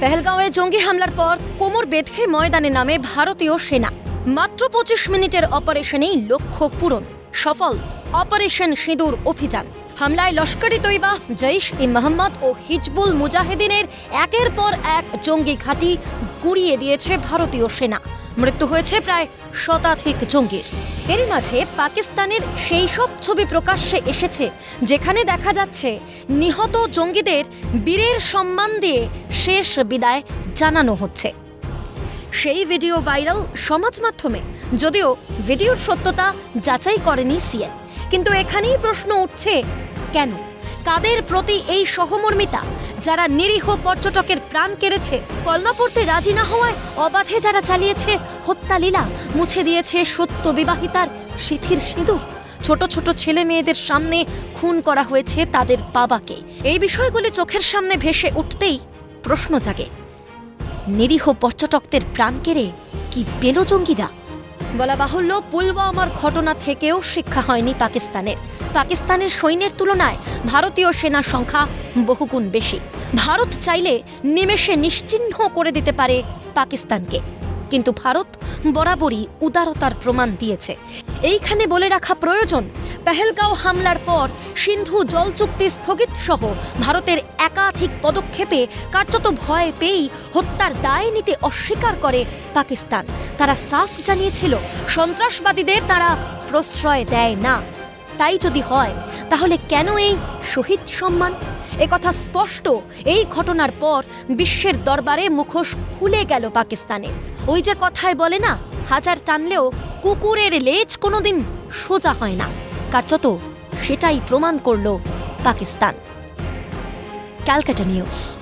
পেহেলগাঁওয়ে জঙ্গি হামলার পর কোমর বেঁধে ময়দানে নামে ভারতীয় সেনা। মাত্র পঁচিশ মিনিটের অপারেশনেই লক্ষ্য পূরণ। সফল অপারেশন সিঁদুর অভিযান। হামলায় লস্করি তৈবা জৈশ ই মোহাম্মদ ও হিজবুল মুজাহিদিনের একের পর এক জঙ্গি ঘাঁটি গুড়িয়ে দিয়েছে ভারতীয় সেনা। মৃত্যু হয়েছে প্রায় শতাধিক জঙ্গির। এরই মাঝে পাকিস্তানের সেই সব ছবি প্রকাশ্যে এসেছে, যেখানে দেখা যাচ্ছে নিহত জঙ্গিদের বীরের সম্মান দিয়ে শেষ বিদায় জানানো হচ্ছে। সেই ভিডিও ভাইরাল সমাজ মাধ্যমে, যদিও ভিডিওর সত্যতা যাচাই করেনি সিএন। কিন্তু এখানেই প্রশ্ন উঠছে, কেন? কাদের প্রতি এই সহমর্মিতা? যারা নিরীহ পর্যটকের প্রাণ কেড়েছে কলমা পড়তে রাজি না হওয়ায় অবাধে যারা চালিয়েছে, হত্যা লীলা মুছে দিয়েছে সত্য বিবাহিতার সিথির সিঁদুর। ছোট ছোট ছেলে মেয়েদের সামনে খুন করা হয়েছে তাদের বাবাকে। এই বিষয়গুলি চোখের সামনে ভেসে উঠতেই প্রশ্ন জাগে, নিরীহ পর্যটকদের প্রাণ কেড়ে কি পেল জঙ্গিরা? বলা বাহুল্য, পুলওয়ামার ঘটনা থেকেও শিক্ষা হয়নি পাকিস্তানের। পাকিস্তানের সৈন্যের তুলনায় ভারতীয় সেনার সংখ্যা বহুগুণ বেশি। ভারত চাইলে নিমেষে নিশ্চিহ্ন করে দিতে পারে পাকিস্তানকে। কিন্তু ভারত বরাবরই উদারতার প্রমাণ দিয়েছে। এইখানে বলে রাখা প্রয়োজন পেহেলগাঁও হামলার পর সিন্ধু জল চুক্তি স্থগিত সহ ভারতের একাধিক পদক্ষেপে কার্যত ভয় পেয়েই হত্যার দায় নিতে অস্বীকার করে পাকিস্তান। তারা সাফ জানিয়েছিল, সন্ত্রাসবাদীদের তারা প্রশ্রয় দেয় না। তাই যদি হয়, তাহলে কেন এই শহীদ সম্মান? একথা স্পষ্ট। এই ঘটনার পর বিশ্বের দরবারে মুখোশ খুলে গেল পাকিস্তানের। ওই যে কথায় বলে না, হাজার টানলেও কুকুরের লেজ কোনোদিন সোজা হয় না। কার্যত সেটাই প্রমাণ করল পাকিস্তান। ক্যালকাটা নিউজ।